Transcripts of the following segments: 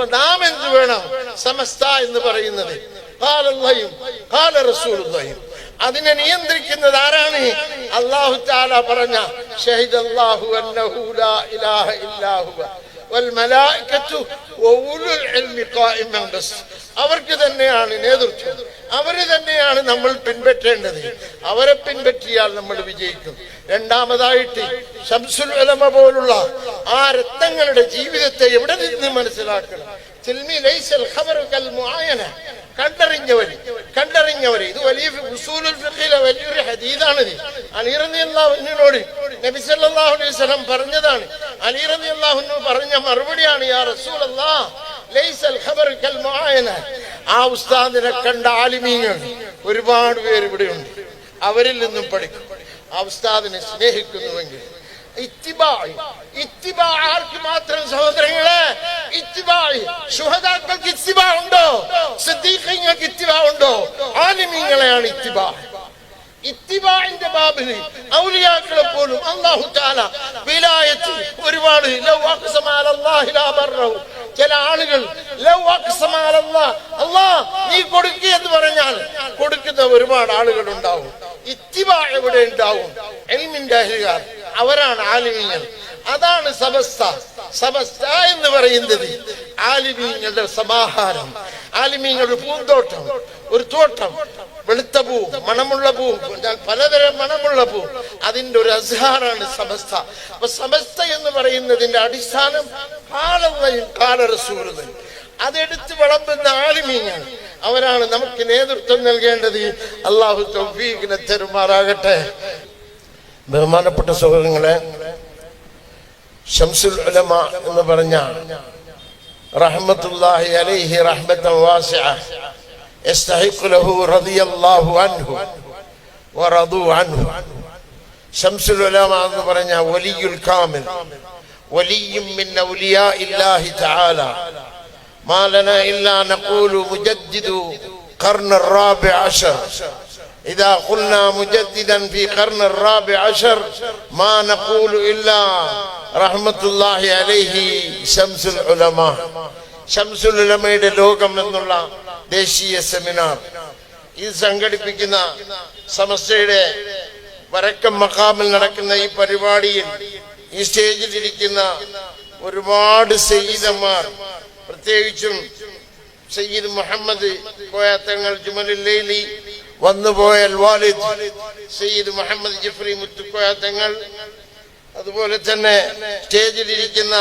അപ്പൊ നാം എന്ത് വേണം സമസ്ത എന്ന് പറയുന്നത് ഖാലല്ലാഹും ഖാല റസൂലുള്ളാഹിം അതിനെ നിയന്ത്രിക്കുന്നത് ആരാണ് അല്ലാഹു തആല പറഞ്ഞ ഷഹിദല്ലാഹു അന്നഹു ലാ ഇലാഹ ഇല്ലാ ഹുവ والملائكة وأولو العلم قائما بس അവർക്ക് തന്നെയാണ് നേതൃത്വം അവർ തന്നെയാണ് നമ്മൾ പിൻപറ്റേണ്ടത്. അവരെ പിൻപറ്റിയാൽ നമ്മൾ വിജയിക്കും. രണ്ടാമതായിട്ട് ശംസുൽ ഉലമ പോലുള്ള ആ രക്തങ്ങളുടെ ജീവിതത്തെ എവിടെ നിന്ന് മനസ്സിലാക്കണം? കണ്ടറിഞ്ഞവര് കണ്ടറിഞ്ഞവര്. ഇത് വലിയ ഉസൂലുൽ ഫിഖിലെ വലിയൊരു ഹദീദാണിത്. അലി റളിയല്ലാഹുവിനോട് നബി സല്ലല്ലാഹു അലൈഹി വസല്ലം പറഞ്ഞതാണ്. അലി റളിയല്ലാഹു പറഞ്ഞ മറുപടിയാണ് യാ റസൂലല്ലാഹ് ലൈസൽ ഖബറു കൽ ആ ഉസ്താദിനെ കണ്ട ആലിമീങ്ങൾ ഒരുപാട് പേര് ഇവിടെയുണ്ട്. അവരിൽ നിന്നും പഠിക്കും. ആ ഉസ്താദിനെ സ്നേഹിക്കുന്നുവെങ്കിൽ ആർക്ക് മാത്രം സഹോദരങ്ങളെ? ഇത്തിബായ്. ശുഹദാക്കൾക്ക് ഇത്തിബാ ഉണ്ടോ? സിദ്ദീഖങ്ങൾക്ക് ഇത്തിബാ ഉണ്ടോ? ആലിമീങ്ങളെയാണ് ഇത്തിബാ. ഇത്തിബാന്റെ ബാബിന് ഔലിയാക്കളെ പോലും അള്ളാഹു താല വിലായത്തിൽ ഒരുപാട് ചില ആളുകൾ ലൗ അഖ്സമാല അല്ലാഹ് അല്ലാഹ് നീ കൊടുക്കുക എന്ന് പറഞ്ഞാൽ കൊടുക്കുന്ന ഒരുപാട് ആളുകൾ ഉണ്ടാവും ഇത്തിബ എവിടെ ഉണ്ടാവും? എൽമിന്റെ അഹ്ലുകാർ അവരാണ് ആലിമീങ്ങൾ. അതാണ് സബസ്ത. സബസ്ത എന്ന് പറയുന്നത് ആലിമീങ്ങളുടെ സമാഹാരം. ആലിമീങ്ങളുടെ പൂന്തോട്ടം ഒരു തോട്ടം വെളുത്ത പൂ മണമുള്ള പൂ പലതരം മണമുള്ള പൂ. അതിന്റെ ഒരു അസഹാറാണ് സമസ്ത അപ്പൊ സമസ്ത എന്ന് പറയുന്നതിന്റെ അടിസ്ഥാനം കാലവയും കാലറസൂറുതയും അതെടുത്ത് വിളമ്പുന്ന ആലിമീങ്ങൾ. അവരാണ് നമുക്ക് നേതൃത്വം നൽകേണ്ടത്. അള്ളാഹു തൗഫീഖിനെ തരുമാറാകട്ടെ. ബഹുമാനപ്പെട്ട സഹോദരങ്ങളെ ഷംസുൽ ഉലമ എന്ന് പറഞ്ഞ റഹ്മത്തുല്ലാഹി അലൈഹി റഹ്മത്തൻ വാസിഅ يستحق له رضي الله عنه ورضوا عنه شمس العلماء എന്ന് പറഞ്ഞ വലിയുൽ കാമിൽ ولي من أولياء الله تعالى ما لنا إلا نقول مجدد قرن الرابع عشر إذا قلنا مجددا في قرن الرابع عشر ما نقول إلا رحمة الله عليه شمس العلماء شمس العلماء ലോകം എന്നുള്ള ദേശീയ സെമിനാർ ഇത് സംഘടിപ്പിക്കുന്ന സമസ്തയുടെ വരക്കം മക്കാമിൽ നടക്കുന്ന ഈ പരിപാടിയിൽ ഈ സ്റ്റേജിൽ ഇരിക്കുന്ന ഒരുപാട് സയ്യിദന്മാർ പ്രത്യേകിച്ചും സയ്യിദ് മുഹമ്മദ് കോയാത്തങ്ങൾ ജുമലുല്ലൈലി വന്നുപോയ വാലിദ് സയ്യിദ് മുഹമ്മദ് ജിഫ്രി മുത്തുക്കോയ തങ്ങൾ അതുപോലെ തന്നെ സ്റ്റേജിലിരിക്കുന്ന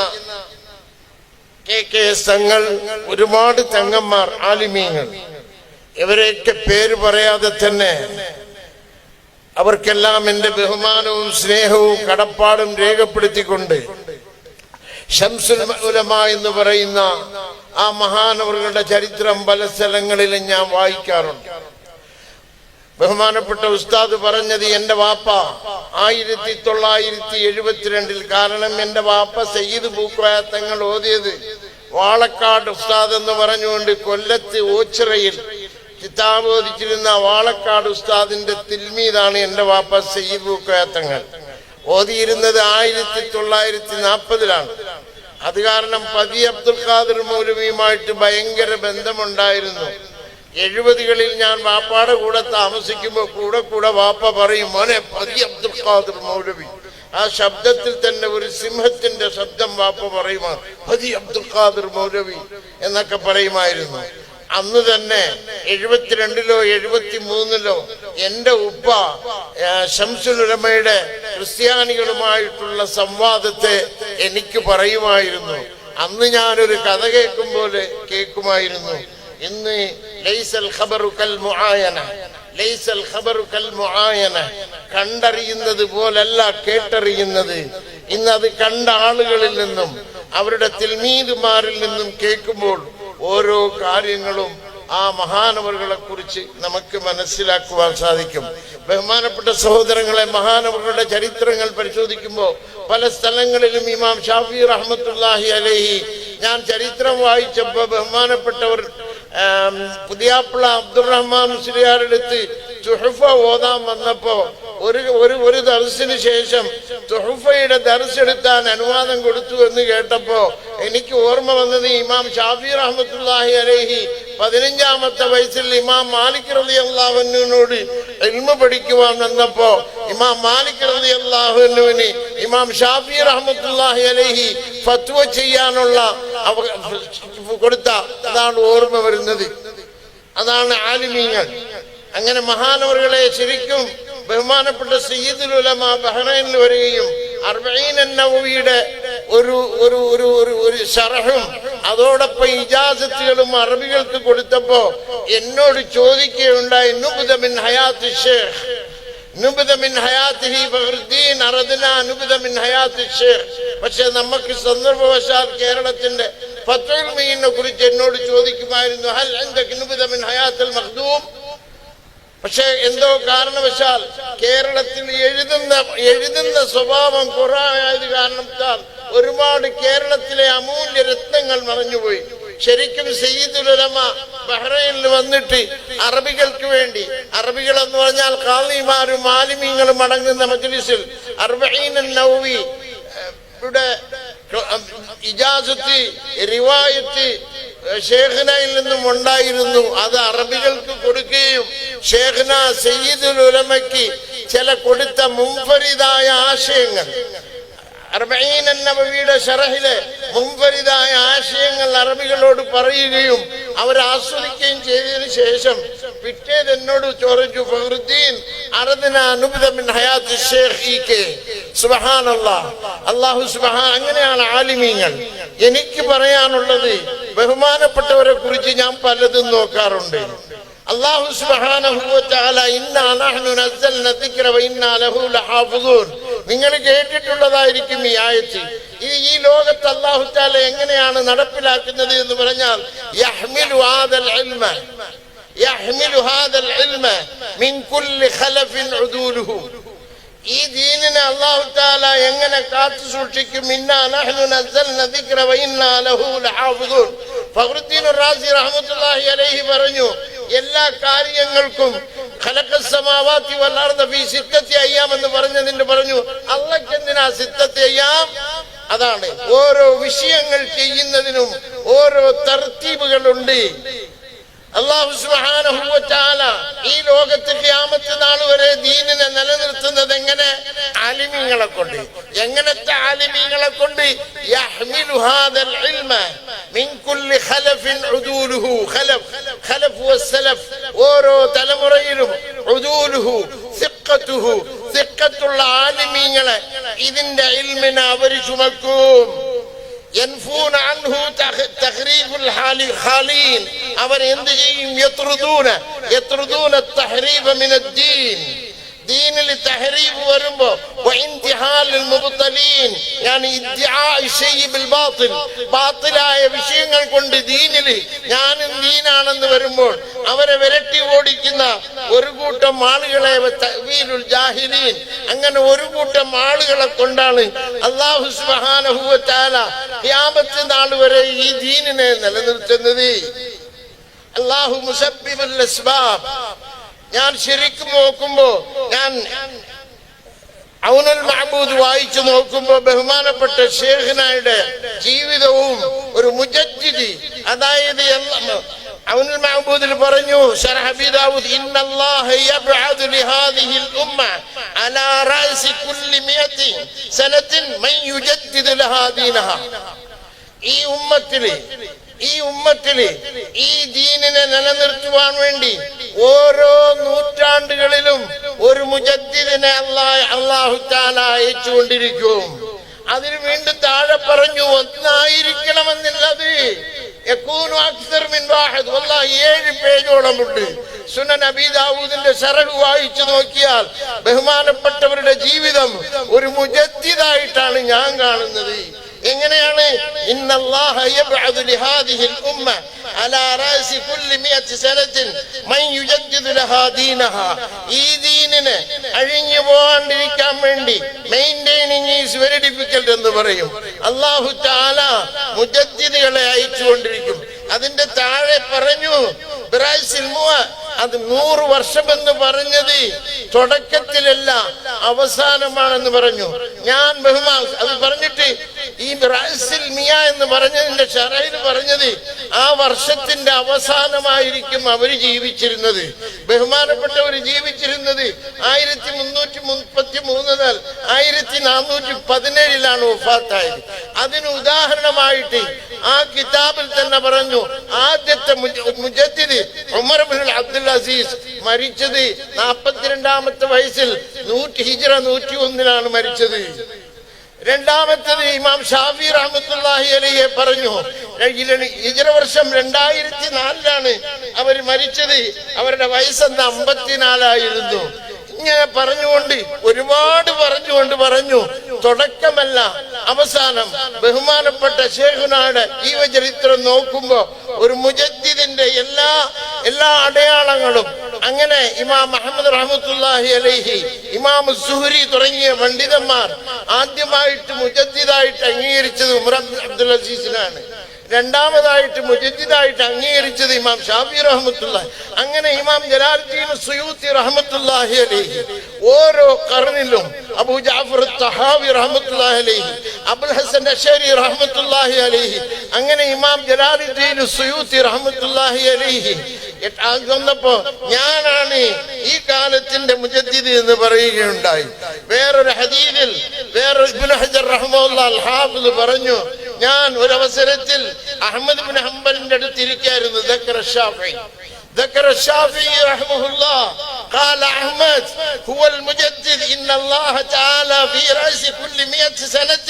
കെ കെ എസ് തങ്ങൾ ഒരുപാട് തങ്ങന്മാർ ആലിമീങ്ങൾ. ഇവരെയൊക്കെ പേര് പറയാതെ തന്നെ അവർക്കെല്ലാം എന്റെ ബഹുമാനവും സ്നേഹവും കടപ്പാടും രേഖപ്പെടുത്തിക്കൊണ്ട് ഷംസുൽ എന്ന് പറയുന്ന ആ മഹാനവറുകളുടെ ചരിത്രം പല സ്ഥലങ്ങളിലും ഞാൻ വായിക്കാറുണ്ട്. ബഹുമാനപ്പെട്ട ഉസ്താദ് പറഞ്ഞത് എന്റെ വാപ്പ. ആയിരത്തി തൊള്ളായിരത്തി എഴുപത്തിരണ്ടിൽ കാരണം എന്റെ വാപ്പ സയ്യിദ് പൂക്കോയ ഓതിയത്. വാളക്കാട് ഉസ്താദ് എന്ന് പറഞ്ഞുകൊണ്ട് കൊല്ലത്ത് ഓച്ചിറയിൽ കിതാബ് ഓദിച്ചിരുന്ന വാളക്കാട് ഉസ്താദിന്റെ തിൽമീതാണ് എന്റെ വാപ്പ സയ്യിദ് പൂക്കോയ ഓതിയിരുന്നത് ആയിരത്തി തൊള്ളായിരത്തി നാൽപ്പതിലാണ്. അത് കാരണം പതി അബ്ദുൽ ഖാദർ മൗലവിയുമായിട്ട് ഭയങ്കര ബന്ധമുണ്ടായിരുന്നു. എഴുപതുകളിൽ ഞാൻ വാപ്പാടെ കൂടെ താമസിക്കുമ്പോൾ കൂടെ കൂടെ വാപ്പ പറയും മോനെ പതി അബ്ദുൽ ഖാദർ മൗലവി. ആ ശബ്ദത്തിൽ തന്നെ ഒരു സിംഹത്തിന്റെ ശബ്ദം വാപ്പ പറയുമാ പതി അബ്ദുൽ ഖാദർ മൗലവി എന്നൊക്കെ പറയുമായിരുന്നു. അന്ന് തന്നെ എഴുപത്തിരണ്ടിലോ എഴുപത്തി മൂന്നിലോ എന്റെ ഉപ്പ ശംസുലുരമയുടെ ക്രിസ്ത്യാനികളുമായിട്ടുള്ള സംവാദത്തെ എനിക്ക് പറയുമായിരുന്നു. അന്ന് ഞാനൊരു കഥ കേൾക്കും പോലെ കേൾക്കുമായിരുന്നു. ഇന്ന് കണ്ടറിയുന്നത് പോലല്ല കേട്ടറിയുന്നത്. ഇന്ന് അത് കണ്ട ആളുകളിൽ നിന്നും അവരുടെ തിൽമീതുമാരിൽ നിന്നും കേൾക്കുമ്പോൾ ഓരോ കാര്യങ്ങളും ആ മഹാനവറുകളെ കുറിച്ച് നമുക്ക് മനസ്സിലാക്കുവാൻ സാധിക്കും. ബഹുമാനപ്പെട്ട സഹോദരങ്ങളെ മഹാനവറുകളുടെ ചരിത്രങ്ങൾ പരിശോധിക്കുമ്പോൾ പല സ്ഥലങ്ങളിലും ഇമാം ഷാഫി റഹ്മത്തുല്ലാഹി അലഹി ഞാൻ ചരിത്രം വായിച്ചപ്പോൾ ബഹുമാനപ്പെട്ടവർ പുതിയാപ്പിള അബ്ദുറഹ്മാൻ മുസ്ലിയാരെടുത്ത് തുഹഫ ഓതാൻ വന്നപ്പോ ഒരു ഒരു ഒരു ദർശന ശേഷം തുഹഫയുടെ ദർശെടുത്താൻ അനുവാദം കൊടുത്തു എന്ന് കേട്ടപ്പോ എനിക്ക് ഓർമ്മ വന്നത് ഇമാം ഷാഫി റഹ്മത്തുല്ലാഹി അലൈഹി പതിനഞ്ചാമത്തെ വയസ്സിൽ ഇമാം മാലിക് റലി അള്ളാഹുവിനോട് എൽമ പഠിക്കുവാൻ വന്നപ്പോ ഇമാം മാലിക് റലി അള്ളാഹുവിന് ഇമാം ഷാഫി റഹ്മത്തുല്ലാഹി അലൈഹി ഫത്വ ചെയ്യാനുള്ള കൊടുത്ത അതാണ് ഓർമ്മ വരുന്നത്. അതാണ് ആലിമീങ്ങൾ. അങ്ങനെ മഹാനവറുകളെ ശരിക്കും ബഹുമാനപ്പെട്ട സയ്യിദുൽ ഉലമ ബഹ്റൈനിൽ വരികയും അർബഈൻ നവവിയുടെ ഒരു ഒരു ഒരു ഒരു ഒരു ഷറഹും അതോടൊപ്പം ഇജാസത്തുകളും അറബികൾക്ക് കൊടുത്തപ്പോ എന്നോട് ചോദിക്കുകയുണ്ടായി നുബ്ദ മിൻ ഹയാത്ത് ഷേഖ്. നുബ്ദ മിൻ ഹയാത്തിഹി ഫഖറുദ്ദീൻ അറദ്ന മിൻ ഹയാത്തി ഷേഖ്. പക്ഷെ നമുക്ക് സന്ദർഭവശാൽ കേരളത്തിന്റെ ഫത്തുൽ മീനെ കുറിച്ച് എന്നോട് ചോദിക്കുമായിരുന്നു ഹൽ അൻദക നുബ്ദ മിൻ ഹയാത്തുൽ മഖ്ദൂം? പക്ഷെ എന്തോ കാരണവശാൽ കേരളത്തിൽ എഴുതുന്ന എഴുതുന്ന സ്വഭാവം കുറവായത് കാരണത്താൽ ഒരുപാട് കേരളത്തിലെ അമൂല്യ രത്നങ്ങൾ മറഞ്ഞുപോയി. ശരിക്കും സയ്യിദുലമ ബഹ്റൈനിൽ വന്നിട്ട് അറബികൾക്ക് വേണ്ടി അറബികൾ എന്ന് പറഞ്ഞാൽ കാളിമാരും മാലിമീങ്ങളും അടങ്ങുന്ന മജ്ലിസിൽ അർബഈൻ നൗവി ഇവിടെ ഇജാസത്ത് റിവായത്ത് ഷേഖ്നയിൽ നിന്നും ഉണ്ടായിരുന്നു. അത് അറബികൾക്ക് കൊടുക്കുകയും ഷേഖ്ന സയ്യിദുൽ ഉലമയ്ക്ക് ചില കൊടുത്ത മുൻഫരിതായ ആശയങ്ങൾ. അർബഈൻ നബവിയുടെ ഷറഹിലെ മുൻപരിതായ ആശയങ്ങൾ അറബികളോട് പറയുകയും അവർ ആസ്വദിക്കുകയും ചെയ്തതിനു ശേഷം പിറ്റേത് എന്നോട് ചോദിച്ചു ഫഹറുദ്ദീൻ സുബ്ഹാൻ അങ്ങനെയാണ് ആലിമീങ്ങൾ. എനിക്ക് പറയാനുള്ളത് ബഹുമാനപ്പെട്ടവരെ കുറിച്ച് ഞാൻ പലതും നോക്കാറുണ്ട്. അള്ളാഹു തആല ഇന്നാ നഹ്നു വ ലഹു ലഹാഫിദൂൻ. നിങ്ങൾ കേട്ടിട്ടുള്ളതായിരിക്കും ഈ ആയത്ത്. ഇത് ഈ ലോകത്ത് അല്ലാഹു തആല എങ്ങനെയാണ് നടപ്പിലാക്കുന്നത് എന്ന് പറഞ്ഞാൽ يحمل هذا العلم من كل خلف عدوله ഈ ദീനിനെ അള്ളാഹു താല എങ്ങനെ കാത്തു സൂക്ഷിക്കും? റഹ്മത്തുള്ളാഹി അലൈഹി പറഞ്ഞു എല്ലാ കാര്യങ്ങൾക്കും ഖലഖസ്സമാവാതി വൽ അർദ ഫീ സിത്തത്തി അയ്യാം എന്ന് പറഞ്ഞു അള്ളാഹ് എന്തിനാ സിത്തത്തി അയ്യാം? അതാണ്. ഓരോ വിഷയങ്ങൾ ചെയ്യുന്നതിനും ഓരോ തർത്തീബുകളുണ്ട്. അള്ളാഹു സുബ്ഹാനഹു വ ഈ ലോകത്ത് ക്യാമത്തെ നാൾ വരെ ദീനിനെ നിലനിർത്തുന്നത് എങ്ങനെ? ആലിമീങ്ങളെ കൊണ്ട്. എങ്ങനത്തെ ആലിമീങ്ങളെ കൊണ്ട്? ഓരോ തലമുറയിലും സിഖത്തുള്ള ആലിമീങ്ങളെ ഇതിന്റെ ഇൽമിനെ അവർ ചുമക്കും. ينفون عنه تخريف الخالين. أمر يندجي يطردون يطردون التحريف من الدين. ദീനിൽ തഹരീബ് വരുമ്പോ ഞാൻ ബാതിലായ വിഷയങ്ങൾ കൊണ്ട് ദീനിൽ ഞാനും ദീനാണെന്ന് വരുമ്പോൾ അവരെ വിരട്ടി ഓടിക്കുന്ന ഒരു കൂട്ടം ആളുകളെ ജാഹിലീൻ. അങ്ങനെ ഒരു കൂട്ടം ആളുകളെ കൊണ്ടാണ് അള്ളാഹു സുബാനഹുല ക്യാമത്തെ നാൾ വരെ ഈ ദീനിനെ നിലനിർത്തുന്നത്. അള്ളാഹു മുസബ്ബിബുൽ അസ്ബാബ്. ഞാൻ ശരിക്കും നോക്കുമ്പോ ഞാൻ ഔനൽ മഹബൂദ് വായിച്ചു നോക്കുമ്പോ ബഹുമാനപ്പെട്ട ഷേഖനായുടെ ജീവിതവും ഒരു മുജജ്ജിതി അതായത് ഔനൽ മഹബൂദിൽ പറഞ്ഞു ഈ ഉമ്മത്തിൽ ഈ ഉമ്മത്തിൽ ഈ ദീനിനെ നിലനിർത്തുവാൻ വേണ്ടി ഓരോ നൂറ്റാണ്ടുകളിലും ഒരു മുജദ്ദിദിനെ അള്ളാ അള്ളാഹു താല അയച്ചുകൊണ്ടിരിക്കും. അതിന് വീണ്ടും താഴെ പറഞ്ഞു ഒന്നായിരിക്കണമെന്നുള്ളത് ഏഴ് പേജോളമുണ്ട് നബി ദാവൂദിന്റെ സറഹ് വായിച്ചു നോക്കിയാൽ ബഹുമാനപ്പെട്ടവരുടെ ജീവിതം ഒരു മുജദ്ദിദായിട്ടാണ് ഞാൻ കാണുന്നത്. എങ്ങനെയാണ്? ഈ ദീനിനെ അഴിഞ്ഞു പോകാണ്ടിരിക്കാൻ വേണ്ടി മെയിന്റെയിനിങ് ഈസ് വെരി ഡിഫിക്കൽട്ട് എന്ന് പറയും. അല്ലാഹു തആല മുജദ്ദിദുകളെ അയച്ചുകൊണ്ടിരിക്കും. അതിന്റെ താഴെ പറഞ്ഞു അത് നൂറ് വർഷമെന്ന് പറഞ്ഞത് തുടക്കത്തിലല്ല അവസാനമാണെന്ന് പറഞ്ഞു. ഞാൻ ബഹുമാ അത് പറഞ്ഞിട്ട് ഈ റാസിൽ മിയ എന്ന് പറഞ്ഞതിന്റെ ഷറയിൽ പറഞ്ഞത് ആ വർഷത്തിന്റെ അവസാനമായിരിക്കും അവർ ജീവിച്ചിരുന്നത്. ബഹുമാനപ്പെട്ടവർ ജീവിച്ചിരുന്നത് ആയിരത്തി മുന്നൂറ്റി മുപ്പത്തി മൂന്ന് മുതൽ ആയിരത്തി നാനൂറ്റി പതിനേഴിലാണ് ഒഫാത്തായത് അതിന് ഉദാഹരണമായിട്ട് ആ കിതാബിൽ തന്നെ പറഞ്ഞു ആദ്യത്തെ മുജ- മുജദ്ദിദ് ഉമർ ബിൻ അബ്ദുൽ അസീസ് മരിച്ചത് നാൽപ്പത്തിരണ്ടാമത്തെ വയസ്സിൽ നൂറ്റി ഹിജറ നൂറ്റി ഒന്നിലാണ് മരിച്ചത്. രണ്ടാമത്തത് ഇമാം ഷാഫി റഹമത്തുല്ലാഹി അലിയെ പറഞ്ഞു ഹിജറ വർഷം രണ്ടായിരത്തി നാലിലാണ് അവർ മരിച്ചത് അവരുടെ വയസ്സെന്ന് അമ്പത്തിനാലായിരുന്നു. ഇങ്ങനെ പറഞ്ഞുകൊണ്ട് ഒരുപാട് പറഞ്ഞുകൊണ്ട് പറഞ്ഞു. തുടക്കമല്ല അവസാനം ബഹുമാനപ്പെട്ട ശേഖുനാട് ജീവചരിത്രം നോക്കുമ്പോ ഒരു മുജദ്ദിദിന്റെ എല്ലാ എല്ലാ അടയാളങ്ങളും അങ്ങനെ ഇമാം മുഹമ്മദ് റഹ്മത്തുല്ലാഹി അലൈഹി ഇമാം സുഹരി തുടങ്ങിയ പണ്ഡിതന്മാർ ആദ്യമായിട്ട് മുജദ്ദിദായിട്ട് അംഗീകരിച്ചത് ഉമർ അബ്ദുൽ അസീസിനാണ്. രണ്ടാമതായിട്ട് മുജദ്ദിദായിട്ട് അംഗീകരിച്ചത് ഇമാം ഷാഫി റഹ്മത്തുള്ള അങ്ങനെ ഇമാം ജലാലുദ്ദീൻ സുയൂത്തി റഹ്മത്തുല്ലാഹി അലൈഹി. ഓരോ കർണിലും അബൂ ജാഫർ തഹാവി റഹ്മത്തുല്ലാഹി അലൈഹി. അബുൽ ഹസൻ അഷരി റഹ്മത്തുല്ലാഹി അലൈഹി. അങ്ങനെ ഇമാം ജലാലുദ്ദീൻ സുയൂത്തി റഹ്മത്തുല്ലാഹി അലൈഹി. വന്നപ്പോ ഞാനാണ് ഈ കാലത്തിന്റെ മുജദ്ദിദ് എന്ന് പറയുകയുണ്ടായി. വേറൊരു ഹദീദിൽ വേറൊരു ഇബ്നു ഹജർ അൽ ഹാഫിദ് പറഞ്ഞു ഞാൻ ഒരു അവസരത്തിൽ അഹമ്മദ് ബിൻ ഹംബലിന്റെ അടുത്ത് ഇരിക്കായിരുന്നു ദക്കർ ഷാഫി ذكر الشافعي رحمه الله قال أحمد هو المجدد إن الله تعالى في رأس كل مئة سنة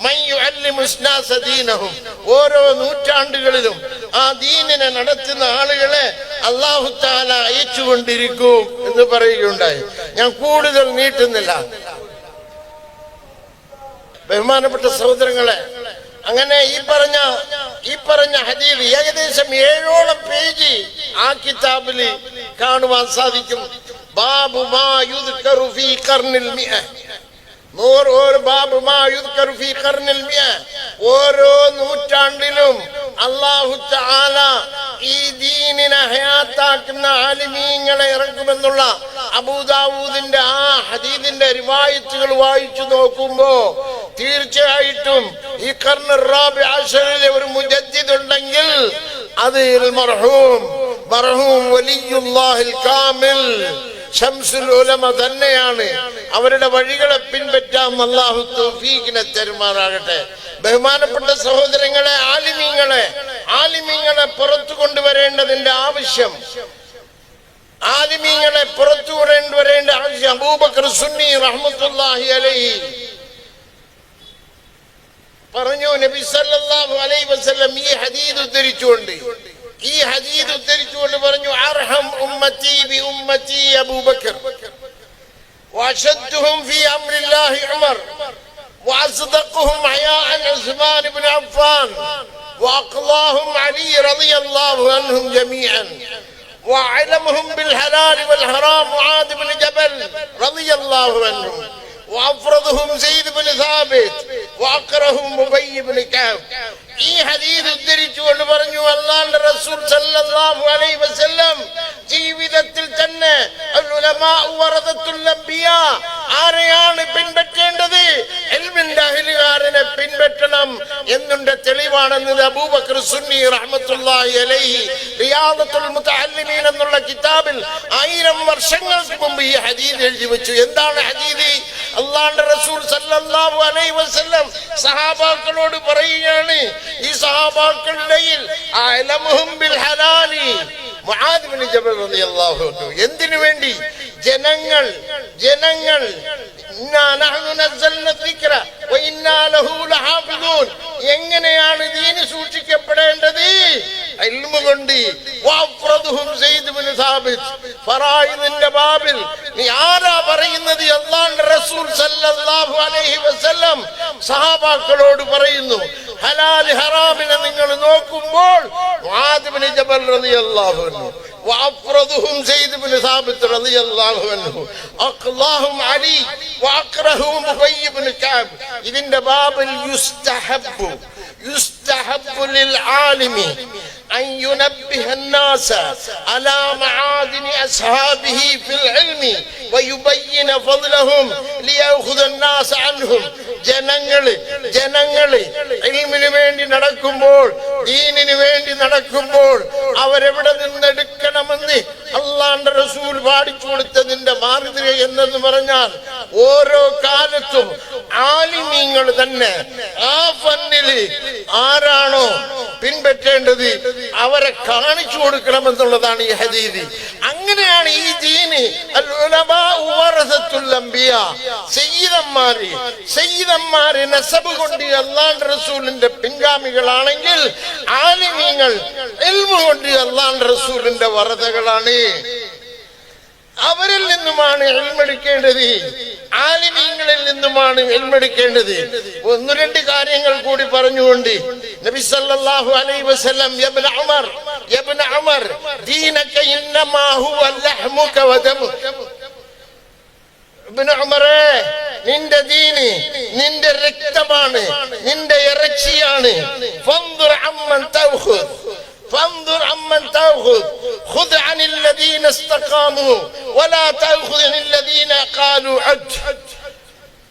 من يعلم الناس دينهم ഓരോ നൂറ്റാണ്ടുകളിലും ആ ദീനിനെ നടത്തുന്ന ആളുകളെ അള്ളാഹു താല അയച്ചുകൊണ്ടിരിക്കും എന്ന് പറയുകയുണ്ടായി ഞാൻ കൂടുതൽ നീട്ടുന്നില്ല ബഹുമാനപ്പെട്ട സഹോദരങ്ങളെ അങ്ങനെ ഈ പറഞ്ഞ ഈ പറഞ്ഞ ഹദീദ് ഏകദേശം ഏഴോളം പേജ് ആ കിതാബിൽ കാണുവാൻ സാധിക്കും. ബാബു മാ യുദ്കറു ഫീ നൂറ് ഒരു ഓരോ നൂറ്റാണ്ടിലും തആല ഈ ദീനിനെ ഹയാത്താക്കുന്ന ആലിമീങ്ങളെ ഇറക്കുമെന്നുള്ള അബൂദാവൂദിന്റെ ആ ഹദീദിന്റെ റിവായത്തുകൾ വായിച്ചു നോക്കുമ്പോ തീർച്ചയായിട്ടും ഈ കർണ റാബി ആശറിലെ ഒരു മുജദ്ദിദ് ഉണ്ടെങ്കിൽ അത് മർഹൂം മർഹൂം വലിയുല്ലാഹിൽ കാമിൽ. ഷംസുൽ ഉലമ തന്നെയാണ്. അവരുടെ വഴികളെ പിൻപറ്റാം അള്ളാഹു തൗഫീഖിനെ തരുമാറാകട്ടെ. ബഹുമാനപ്പെട്ട സഹോദരങ്ങളെ ആലിമീങ്ങളെ ആലിമീങ്ങളെ പുറത്തു കൊണ്ടുവരേണ്ടതിന്റെ ആവശ്യം. ആലിമീങ്ങളെ പുറത്തു കൊണ്ടുവരേണ്ട ആവശ്യം അബൂബക്കർ സുന്നി റഹ്മത്തുല്ലാഹി അലൈഹി. പറഞ്ഞു നബി സല്ലല്ലാഹു അലൈഹി വസല്ലം ഈ ഹദീദ് ഉദ്ധരിച്ചുകൊണ്ട് ഈ ഹദീദ് ഉദ്ധരിച്ചുകൊണ്ട് പറഞ്ഞു അർഹം ഉമ്മത്തി ബി ഉമ്മത്തി അബൂബക്കർ واشدهم في امر الله عمر واصدقهم حياء عثمان بن عفان واقضاهم علي رضي الله عنهم جميعا واعلمهم بالحلال والحرام معاذ بن جبل رضي الله عنهم وافرضهم زيد بن ثابت واقرهم ابي بن كعب ഈ ഹദീദ് ഉദ്ധരിച്ചുകൊണ്ട് പറഞ്ഞു അള്ളാന്റെ റസൂൽ സല്ലല്ലാഹു അലൈഹി വസല്ലം ജീവിതത്തിൽ തന്നെ അൽ ഉലമാഉ വറദത്തുൽ അംബിയാ ആരെയാണ് പിൻപറ്റേണ്ടത് എൽമിന്റെ അഹിലുകാരനെ പിൻപറ്റണം എന്നുണ്ട് തെളിവാണെന്നത് അബൂബക്കർ സുന്നി റഹ്മത്തുള്ളാഹി അലൈഹി റിയാദത്തുൽ മുതഅല്ലിമീൻ എന്നുള്ള കിതാബിൽ ആയിരം വർഷങ്ങൾക്ക് മുമ്പ് ഈ ഹദീദ് എഴുതി വെച്ചു എന്താണ് ഹദീദ് അള്ളാന്റെ റസൂൽ വസല്ലം സഹാബാക്കളോട് പറയുകയാണ് ഈ സഹാബാക്കളുടെയിൽ അലമുഹും ബിൽ ഹലാലി മുആദ് ബിൻ ജബൽ റളിയല്ലാഹു എന്തിനു വേണ്ടി? ജനങ്ങൾ ജനങ്ങൾ എങ്ങനെയാണ് ദീന് സൂക്ഷിക്കപ്പെടേണ്ടത്? കൊണ്ട് വഅഫ്റദുഹും സയ്യിദ് ബിൻ സാബിത്ത് ഫറായിദിന്റെ ബാബിൽ നീ ആരാ പറയുന്നത് അല്ലാഹുവിന്റെ റസൂൽ സല്ലല്ലാഹു അലൈഹി വസല്ലം സഹാബാക്കളോട് പറയുന്നു ഹലാൽ ഹറാമിനെ നിങ്ങൾ നോക്കുമ്പോൾ മുആദ് ബിൻ ജബൽ റളിയല്ലാഹു അൻഹു وأفرضهم زيد بن ثابت رضي الله عنه أقلاهم علي وأكرههم أبي بن كعب إذن باب يستحب يستحب للعالم أن ينبه الناس على معادن أصحابه في العلم ويبين فضلهم ليأخذ الناس عنهم ജനങ്ങള് ജനങ്ങള് ഇൽമിന് വേണ്ടി നടക്കുമ്പോൾ ദീനിന് വേണ്ടി നടക്കുമ്പോൾ അവരെവിടെ നിന്നെടുക്കണമെന്ന് അള്ളാന്റെ റസൂൽ പാടിച്ചു കൊടുത്തതിന്റെ മാതൃക എന്നെന്ന് പറഞ്ഞാൽ ഓരോ കാലത്തും ആലിമീങ്ങൾ തന്നെ ആ ഫന്നില് ആരാണോ പിൻപറ്റേണ്ടത് അവരെ കാണിച്ചു കൊടുക്കണം എന്നുള്ളതാണ് ഈ ഹദീദി. അങ്ങനെയാണ് ഈ ദീന് സയ്യിദന്മാര് സയ്യിദന്മാര് നസബ് കൊണ്ട് അള്ളാൻ റസൂലിന്റെ പിൻഗാമികളാണെങ്കിൽ ആലിമീങ്ങൾ എൽമു കൊണ്ട് അള്ളാൻ റസൂലിന്റെ വറതകളാണ് അവരിൽ നിന്നുമാണ് എൽമെടുക്കേണ്ടത് ആലിമീങ്ങളിൽ നിന്നുമാണ് എൽമെടുക്കേണ്ടത് ഒന്ന് രണ്ട് കാര്യങ്ങൾ കൂടി പറഞ്ഞുകൊണ്ട് നബി സല്ലല്ലാഹു അലൈഹി വസല്ലം യബ്ന ഉമർ യബ്ന ഉമർ ദീനക ഇന്നമാ ഹുവ ലഹ്മുക വദമുക ഇബ്നു ഉമറേ നിന്റെ ദീന് നിന്റെ രക്തമാണ് നിന്റെ ഇറച്ചിയാണ്. ഫൻദുർ അമ്മൻ തൗഖുദ് فانظر عمن تأخذ خذ عن الذين استقاموا ولا تأخذ عن الذين قالوا عد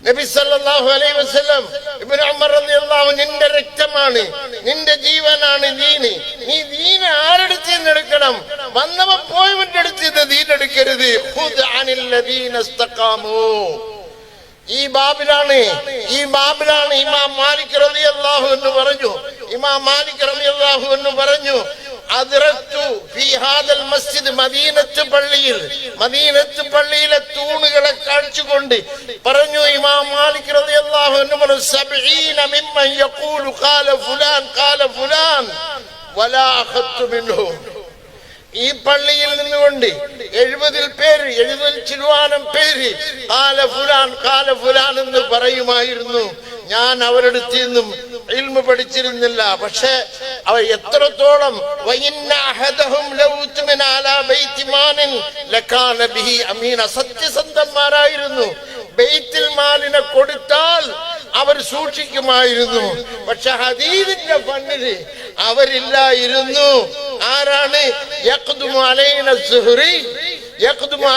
നബി സല്ലല്ലാഹു അലൈഹി വസല്ലം ഇബ്നു ഉമർ റളിയല്ലാഹു നിന്റെ രക്തമാണ് നിന്റെ ജീവനാണ് ദീന് നീ ദീന് ആരെടുത്ത് നിന്ന് എടുക്കണം വന്നവൻ പോയവന്റെ അടുത്ത് ഇത് ദീൻ എടുക്കരുത് ഖുദ് അനിൽ ലദീന ഇസ്തഖാമു ഈ ബാബിലാണ് ഈ ബാബിലാണ് ഇമാം മാലിക് റളിയല്ലാഹു എന്ന് പറഞ്ഞു. ഇമാം മാലിക് റളിയല്ലാഹു എന്ന് പറഞ്ഞു മസ്ജിദ് മദീനത്ത് പള്ളിയിൽ മദീനത്ത് പള്ളിയിലെ തൂണുകളെ കാണിച്ചുകൊണ്ട് പറഞ്ഞു ഇമാം മാലിക് റളിയല്ലാഹു അൻഹു പറഞ്ഞു ഈ പള്ളിയിൽ നിന്നുകൊണ്ട് എഴുപതിൽ പേര് എഴുപതിൽ ചിരുവാനം പേര് കാല ഫുലാൻ കാല ഫുലാൻ എന്ന് പറയുമായിരുന്നു. ഞാൻ അവരെടുത്ത് നിന്നും ഇൽമ പഠിച്ചിരുന്നില്ല. പക്ഷെ അവ എത്രത്തോളം സത്യസന്ധന്മാരായിരുന്നു. ബെയ്ത്തിൽ മാലിനെ കൊടുത്താൽ അവർ സൂക്ഷിക്കുമായിരുന്നു. പക്ഷെ ഹദീദിന്റെ ഫണ്ണിൽ അവരില്ലായിരുന്നു. ആരാണ്? യഖ്ദുമു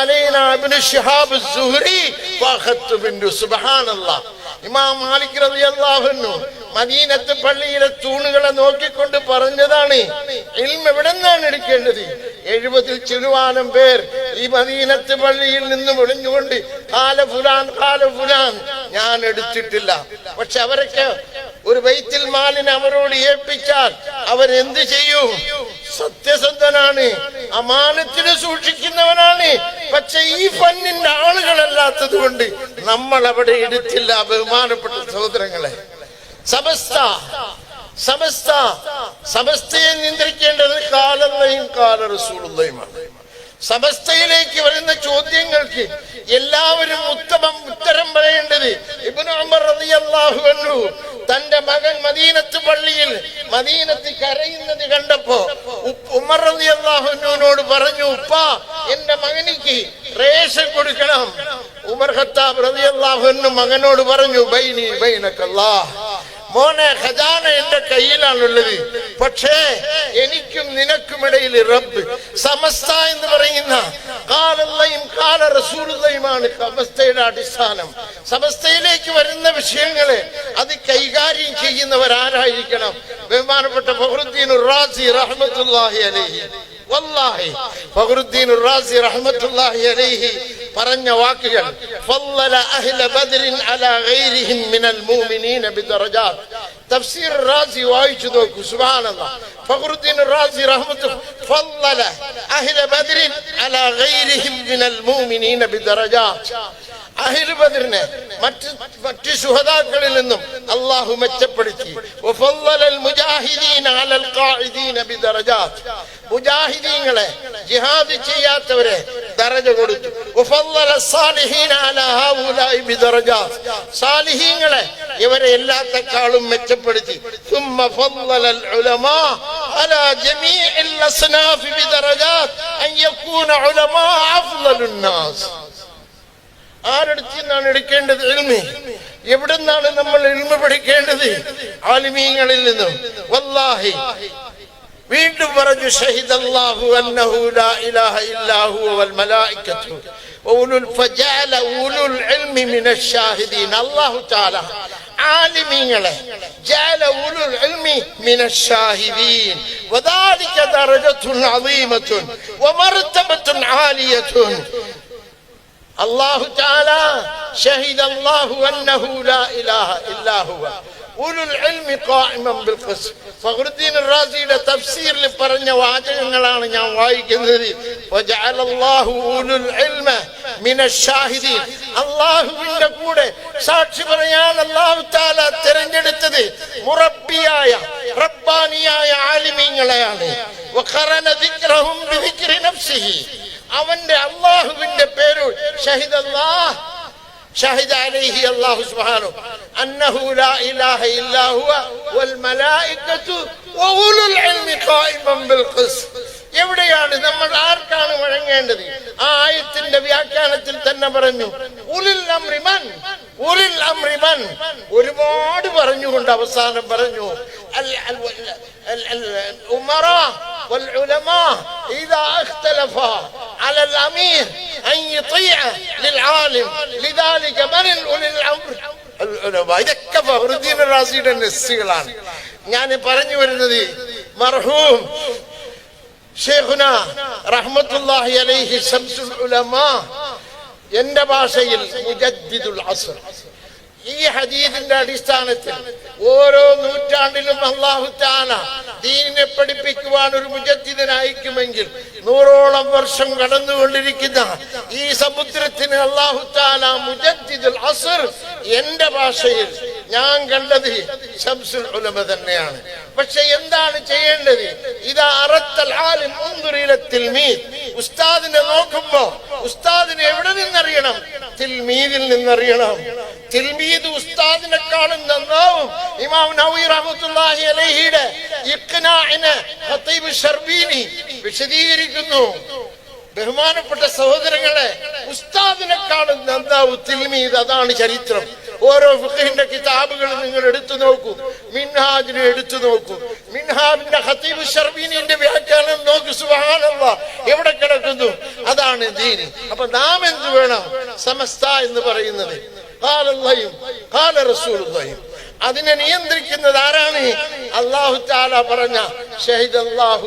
അലൈന ഇബ്നു ശിഹാബ് സുഹ്രി. ഫഖത്തു ബിൻ സുബ്ഹാനല്ലാഹ് ഇമാം മാലിക് റളിയല്ലാഹു അൻഹു മദീനത്ത് പള്ളിയിലെ തൂണുകളെ നോക്കിക്കൊണ്ട് പറഞ്ഞതാണ് ഇൽമ എവിടെ നിന്നാണ് എടുക്കേണ്ടത്? എഴുപതിൽ ചെറുവാനം പേർ ഈ മദീനത്ത് പള്ളിയിൽ നിന്ന് ഒളിഞ്ഞുകൊണ്ട് കാല ഫുലാൻ കാല ഫുലാൻ ഞാൻ എടുത്തിട്ടില്ല. പക്ഷെ അവരൊക്കെ ഒരു വൈത്തിൽ മാലിനെ അവരോട് ഏൽപ്പിച്ചാൽ അവരെന്ത് ചെയ്യും? സത്യസന്ധനാണ് അമാനത്തിന് സൂക്ഷിക്കുന്നവനാണ് പക്ഷെ ഈ പന്നിന്റെ ആളുകളല്ലാത്തത് കൊണ്ട് നമ്മൾ അവിടെ എടുത്തില്ല ബഹുമാനപ്പെട്ട സഹോദരങ്ങളെ. സമസ്ത സമസ്ത സമസ്തയെ നിയന്ത്രിക്കേണ്ടത് കാലല്ലയും കാല റസൂലുള്ളയുമാണ് സമസ്തയിലേക്ക് വരുന്ന ചോദ്യങ്ങൾക്ക് എല്ലാവരും ഉത്തമം ഉത്തരം പറയേണ്ടത് ഇബ്നു തന്റെ മകൻ മദീനത്ത് പള്ളിയിൽ മദീനത്ത് കരയുന്നത് കണ്ടപ്പോ ഉമർ റളിയല്ലാഹു അള്ളാഹുനോട് പറഞ്ഞു ഉപ്പ എന്റെ മകനിക്ക് റേഷൻ കൊടുക്കണം. ഉമർ ഖത്താബ് റളിയല്ലാഹു അൻഹു മകനോട് പറഞ്ഞു ബൈനി ബൈനക്കല്ലാഹ് മോനെ ഖജാന എന്റെ കയ്യിലാണുള്ളത്. പക്ഷേ എനിക്കും നിനക്കുമിടയിൽ റബ്ബ് സമസ്ത എന്ന് പറയുന്ന കാലല്ലയും കാല റസൂലുള്ളയുമാണ് സമസ്തയുടെ അടിസ്ഥാനം. സമസ്തയിലേക്ക് വരുന്ന വിഷയങ്ങളെ അത് കൈകാര്യം ചെയ്യുന്നവരാരായിരിക്കണം. ബഹുമാനപ്പെട്ട ഫഹറുദ്ദീൻ റാസി റഹ്മത്തുള്ളാഹി അലൈഹി. വല്ലാഹി ഫഖറുദ്ദീൻ റാസി റഹ്മത്തുള്ളാഹി അലൈഹി. പറഞ്ഞ വാക്കുകൾ ഫല്ലല അഹ്ല ബദ്രിൻ അലാ ഗൈരിഹിം മിനൽ മുഅ്മിനീന ബിദറജാത്ത് തഫ്സീർ റാസി വായിച്ചു നോക്കൂ സുബ്ഹാനല്ലാഹ് ഫഖറുദ്ദീൻ റാസി റഹ്മത്തു ഫല്ലല അഹ്ല ബദ്രിൻ അലാ ഗൈരിഹിം മിനൽ മുഅ്മിനീന ബിദറജാത്ത് അഹിൽബദറിനെ മറ്റു മറ്റ് സുഹതാക്കളിൽ നിന്നും അള്ളാഹു മെച്ചപ്പെടുത്തി. മുജാഹിദീങ്ങളെ ജിഹാദ് ചെയ്യാത്തവരെ ദറജ കൊടുത്തു. സാലിഹീങ്ങളെ ഇവരെ എല്ലാത്തെക്കാളും മെച്ചപ്പെടുത്തി. അൻ യകൂന ഉലമാ അഫ്ളലുന്നാസ് ആരെടുത്ത് നിന്നാണ് എടുക്കേണ്ടത് എൽമി എവിടെ നിന്നാണ് നമ്മൾ എൽമ പഠിക്കേണ്ടത്? ആലിമീങ്ങളിൽ നിന്നും. വല്ലാഹി. വീണ്ടും പറഞ്ഞു ഷഹിദല്ലാഹു അന്നഹു ലാ ഇലാഹ ഇല്ലാഹു വൽ മലായികത്തു വഉലുൽ ഫജഅല ഉലുൽ ഇൽമി മിനശ് ഷാഹിദീൻ. അല്ലാഹു തആല ആലിമീങ്ങളെ ജഅല ഉലുൽ ഇൽമി മിനശ് ഷാഹിദീൻ. വദാലിക ദറജത്തുൻ അളീമത്തുൻ വമർതബത്തുൻ ആലിയത്തുൻ അല്ലാഹു തആല ഷഹിദല്ലാഹു അന്നഹു ലാ ഇലാഹ ഇല്ലാഹു ഉലുൽ ഇൽമി ഖായിമൻ ബിൽ ഖിസ്ത് ഫഖറുദ്ദീൻ റാസിയുടെ തഫ്സീറിൽ പറഞ്ഞ വാചകങ്ങളാണ് ഞാൻ വായിക്കുന്നത്. വജഅലല്ലാഹു ഉലുൽ ഇൽമ മിനശ് ഷാഹിദീൻ അല്ലാഹുവിന്റെ കൂടെ സാക്ഷി പറയാൻ അല്ലാഹു തആല തിരഞ്ഞെടുത്തത് മുറബ്ബിയായ റബ്ബാനിയായ ആലിമീങ്ങളെയാണ്. അവന്റെ അള്ളാഹുവിന്റെ പേര് ഷഹിദ് അള്ളാഹ് ഷഹിദ് അലൈഹി അല്ലാഹു സുബ്ഹാനഹു അന്നഹു ലാ ഇലാഹ ഇല്ലാ ഹുവ വൽ മലായികത്തു വഉലുൽ ഇൽമി ഖായിമൻ ബിൽ ഖിസ്ത് എവിടെയാണ് നമ്മൾ ആർക്കാണ് വഴങ്ങേണ്ടത് ആ ആയത്തിന്റെ വ്യാഖ്യാനത്തിൽ തന്നെ പറഞ്ഞു ഉലിൽ അമ്രിമൻ ഉലിൽ അമ്രിമൻ ഒരുപാട് പറഞ്ഞുകൊണ്ട് അവസാനം പറഞ്ഞു അൽ അൽ ال- ال- الأمراء والعلماء إذا اختلفا على الأمير أن يطيع للعالم لذلك من أولي الأمر العلماء ഇതൊക്കെ ഫഹറുദ്ദീൻ റാസിയുടെ നെസ്സുകളാണ് ഞാൻ പറഞ്ഞു വരുന്നത് മർഹൂം ഷേഖുന റഹ്മത്തുള്ളാഹി അലൈഹി ശംസുൽ ഉലമ എന്റെ ഭാഷയിൽ മുജദ്ദിദുൽ അസ്ർ. ഈ ഹദീദിന്റെ അടിസ്ഥാനത്തിൽ ഓരോ നൂറ്റാണ്ടിലും അള്ളാഹു താന ദീനിനെ പഠിപ്പിക്കുവാൻ ഒരു മുജദ്ദിദിനെ അയക്കുമെങ്കിൽ നൂറോളം വർഷം കടന്നുകൊണ്ടിരിക്കുന്ന ഈ സമുദ്രത്തിന് അള്ളാഹു താല മുജദ്ദിദുൽ അസ്ർ എന്റെ ഭാഷയിൽ ഞാൻ കണ്ടത് ശംസുൽ ഉലമ തന്നെയാണ്. പക്ഷെ എന്താണ് ചെയ്യേണ്ടത്? ഇതാ അറത്തൽ ആലിം ഉന്തുറിയിലത്തിൽ മീൻ ഉസ്താദിനെ നോക്കുമ്പോ ഉസ്താദിനെ എവിടെ നിന്നറിയണം? തിൽമീദിൽ നിന്നറിയണം. തിൽമീദ് ഉസ്താദിനെക്കാളും നന്നാവും ഇമാം നവീ റഹ്മത്തുള്ളാഹി അലൈഹിയുടെ ഇഖ്നാഇനെ ഖത്തീബ് ഷർബീനി വിശദീകരിക്കുന്നു ബഹുമാനപ്പെട്ട സഹോദരങ്ങളെ ഉസ്താദിനെക്കാളും നന്ദാവ് തിരുമീത് അതാണ് ചരിത്രം. ഓരോ ഫിഖിന്റെ കിതാബുകൾ നിങ്ങൾ എടുത്തു നോക്കൂ. മിൻഹാജിനെ എടുത്തു നോക്കൂ. മിൻഹാബിന്റെ ഹത്തീബ് ഷർബീനിന്റെ വ്യാഖ്യാനം നോക്കി സുഹാനല്ല എവിടെ കിടക്കുന്നു? അതാണ് ദീന് അപ്പൊ നാം എന്ത് വേണം? സമസ്ത എന്ന് പറയുന്നത്. കാലല്ലയും ഖാല റസൂലുള്ളാഹിം അതിനെ നിയന്ത്രിക്കുന്നത് ആരാണ്? അള്ളാഹു തആല പറഞ്ഞ ഷഹിദ് ഇലാഹ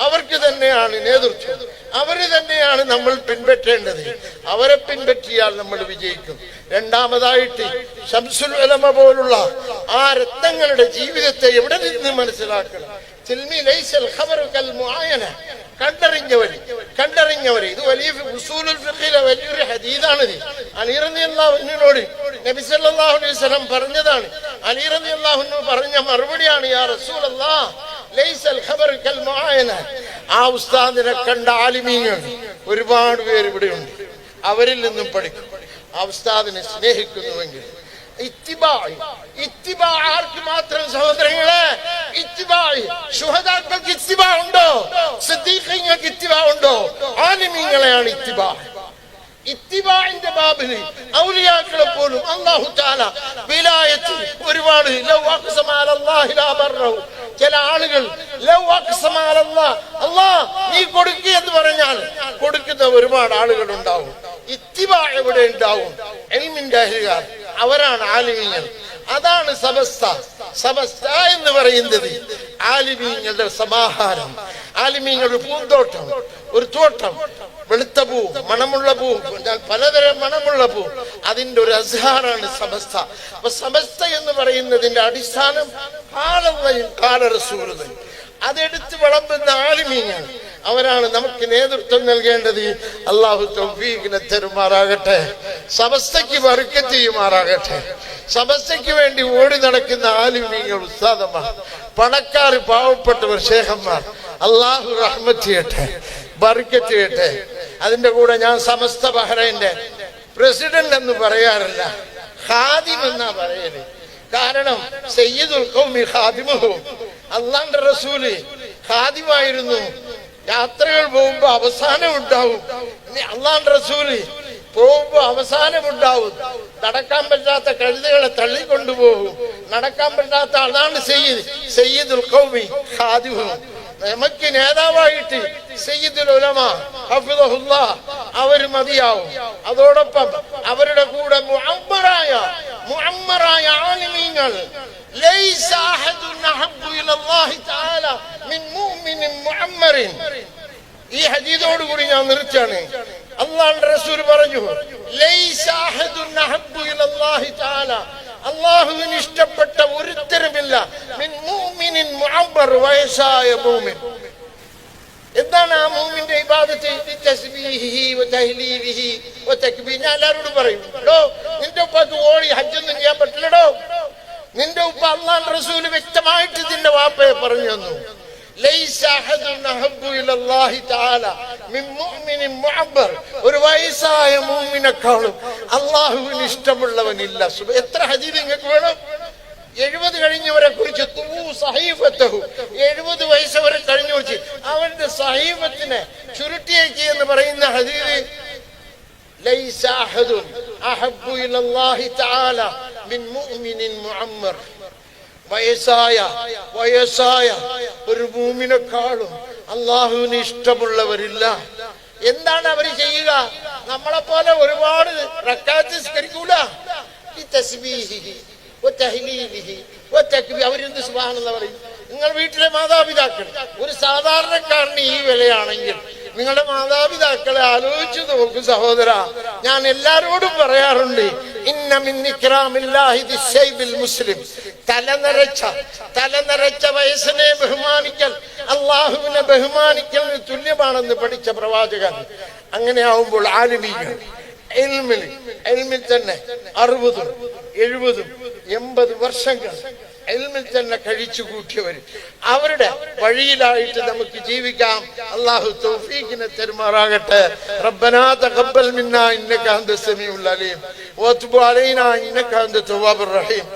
അവർക്ക് തന്നെയാണ് നേതൃത്വം. അവർ തന്നെയാണ് നമ്മൾ പിൻപറ്റേണ്ടത്. അവരെ പിൻപറ്റിയാൽ നമ്മൾ വിജയിക്കും. രണ്ടാമതായിട്ട് ശംസുൽ ഉലമ പോലുള്ള ആ രക്തങ്ങളുടെ ജീവിതത്തെ എവിടെ നിന്ന് മനസ്സിലാക്കണം? തിൽമി കണ്ടറിഞ്ഞവര് ഇത് വലിയ ഉസൂലുൽ ഫിഖിലെ വലിയൊരു ഹദീദാണിത് അലി റളിയല്ലാഹുവിനോട് നബി സല്ലല്ലാഹു അലൈഹി വസല്ലം പറഞ്ഞതാണ്. അലി റളിയല്ലാഹു പറഞ്ഞ മറുപടിയാണ് യാ റസൂലല്ലാഹ് ലൈസൽ ഖബറു കൽ ആ ഉസ്താദിനെ കണ്ട ആലിമീങ്ങൾ ഒരുപാട് പേര് ഇവിടെയുണ്ട്. അവരിൽ നിന്നും പഠിക്കും. ആ ഉസ്താദിനെ സ്നേഹിക്കുന്നുവെങ്കിൽ ആർക്ക് മാത്രം സഹോദരങ്ങളെ ശുഹദാക്കൾക്ക് ഇത്തിബ ഉണ്ടോ? സിദ്ദീഖങ്ങൾക്ക് ഇത്തിബ ഉണ്ടോ? ആലിമീങ്ങളെയാണ് ഇത്തിബ. ഇത്തിബാന്റെ ബാബിന് ഔലിയാക്കളെ പോലും അള്ളാഹു താല വിലായത്തിൽ ഒരുപാട് ചില ആളുകൾ അല്ലാഹ് നീ കൊടുക്കുക എന്ന് പറഞ്ഞാൽ കൊടുക്കുന്ന ഒരുപാട് ആളുകൾ ഉണ്ടാവും ഇത്തിബ എവിടെ ഉണ്ടാവും? എൽമിന്റെ അഹികാർ അവരാണ് ആലിമീങ്ങൾ. അതാണ് സബസ്ത സബസ്ത എന്ന് പറയുന്നത് ആലിമീങ്ങളുടെ സമാഹാരം. ആലിമീങ്ങളുടെ പൂന്തോട്ടം. ഒരു തോട്ടം. വെളുത്ത പൂ മണമുള്ള പൂ പലതരം മണമുള്ള പൂ. അതിന്റെ ഒരു അസഹാറാണ് സമസ്ത. അപ്പൊ സമസ്ത എന്ന് പറയുന്നതിന്റെ അടിസ്ഥാനം കാലവയും കാലറസൂലതയും അതെടുത്ത് വിളമ്പുന്ന ആലിമീങ്ങൾ. അവരാണ് നമുക്ക് നേതൃത്വം നൽകേണ്ടത്. അള്ളാഹു തൗഫീഖിനെ തരുമാറാകട്ടെ. സമസ്തയ്ക്ക് വറുക്ക ചെയ്യുമാറാകട്ടെ. സമസ്തയ്ക്ക് വേണ്ടി ഓടി നടക്കുന്ന ആലിമീങ്ങൾ ഉസ്താദന്മാർ പണക്കാർ പാവപ്പെട്ടവർ ശേഖന്മാർ അള്ളാഹു റഹ്മത്ത് ചെയ്യട്ടെ ബർക്കത്ത് ചെയ്യട്ടെ. അതിന്റെ കൂടെ ഞാൻ സമസ്ത ബഹ്റൈന്റെ പ്രസിഡന്റ് എന്ന് പറയാറില്ല ഹാദിം എന്നാ പറയൽ. കാരണം സയ്യിദുൽ ഖൗമി ഖാദിമുഹു. അള്ളാന്റെ റസൂൽ ഖാദിമായിരുന്നു. യാത്രകൾ പോകുമ്പോ അവസാനം ഉണ്ടാവും. അള്ളാന്റെ റസൂൽ പോകുമ്പോ അവസാനമുണ്ടാവും നടക്കാൻ പറ്റാത്ത കഴുതകളെ തള്ളിക്കൊണ്ടുപോകും. നടക്കാൻ പറ്റാത്ത അതാണ് സയ്യിദ് സയ്യിദുൽ ഖൗമി ഖാദിഹും നമുക്ക് നേതാവായിട്ട് സയ്യിദുൽ ഉലമ ഹഫിദഹുല്ലാ അവർ മതിയാവും. അതോടൊപ്പം അവരുടെ കൂടെ മുഅമ്മറായ മുഅമ്മറായ ആലിമീങ്ങൾ ലൈസ അഹദുൻ അഹബ്ബു ഇലല്ലാഹി തആല മിൻ മുഅ്മിനിൻ മുഅമ്മറിൻ. ഈ ഹദീദോട് കൂടി ഞാൻ നിർത്തിയാണ് അള്ളാഹുന്റെ റസൂൽ പറഞ്ഞു ലൈസ അഹദുൻ അഹബ്ബു ഇലല്ലാഹി തആല അള്ളാഹുവിന് ഇഷ്ടപ്പെട്ട ഒരുത്തരുമില്ല. വയസ്സായ മൂമിൻ എന്താണ് ആ മൂമിന്റെ ഞാൻ എല്ലാവരോടും പറയും ഡോ നിന്റെ ഉപ്പാക്ക് ഓടി ഹജ്ജൊന്നും ചെയ്യാൻ പറ്റില്ലടോ നിന്റെ ഉപ്പ അള്ളാൻ റസൂൽ വ്യക്തമായിട്ട് ഇതിന്റെ വാപ്പയെ പറഞ്ഞു തന്നു. ഒരു വയസ്സായ മൂമിനെക്കാളും അള്ളാഹുവിന് ഇഷ്ടമുള്ളവനില്ല. എത്ര ഹജീബ് നിങ്ങൾക്ക് വേണം? എഴുപത് കഴിഞ്ഞവരെ കുറിച്ച് എഴുപത് വയസ്സവരെ കഴിഞ്ഞു വെച്ച് അവന്റെ സഹീഫത്തിനെ ചുരുട്ടിയേക്ക് എന്ന് പറയുന്ന ഹദീബ് ലൈസാഹദുൻ അഹബ്ബു ഇലല്ലാഹി തആല മിൻ മുഅ്മിനിൻ മുഅമ്മർ. വയസ്സായ വയസ്സായ ഒരു ഭൂമിനെക്കാളും അള്ളാഹുവിന് ഇഷ്ടമുള്ളവരില്ല. എന്താണ് അവർ ചെയ്യുക? നമ്മളെ പോലെ ഒരുപാട് റക്കാത്ത് അവരെന്ത് സുബ്ഹാനല്ലാഹ് പറയും? നിങ്ങൾ വീട്ടിലെ മാതാപിതാക്കൾ. ഒരു സാധാരണക്കാരന് ഈ വിലയാണെങ്കിൽ നിങ്ങളുടെ മാതാപിതാക്കളെ ആലോചിച്ചു നോക്കും സഹോദര. ഞാൻ എല്ലാരോടും പറയാറുണ്ട് മുസ്ലിം. തലനരച്ച നിറച്ച വയസ്സിനെ ബഹുമാനിക്കൽ അള്ളാഹുവിനെ ബഹുമാനിക്കലിന് തുല്യമാണെന്ന് പഠിച്ച പ്രവാചകൻ. അങ്ങനെ ആവുമ്പോൾ ആലുമീകൾ തന്നെ അറുപതും എഴുപതും എൺപത് വർഷങ്ങൾ എൽമിൽ തന്നെ കഴിച്ചു കൂട്ടിയവർ. അവരുടെ വഴിയിലായിട്ട് നമുക്ക് ജീവിക്കാം. അള്ളാഹു തൗഫീഖിനെ തെരുമാറാകട്ടെ. റബ്ബനാ തഖബ്ബൽ മിന്നാ ഇന്നക സെമിയുള്ള അലീം. വതുബ് അലൈനാ ഇന്നക തവ്വാബുർ റഹീം.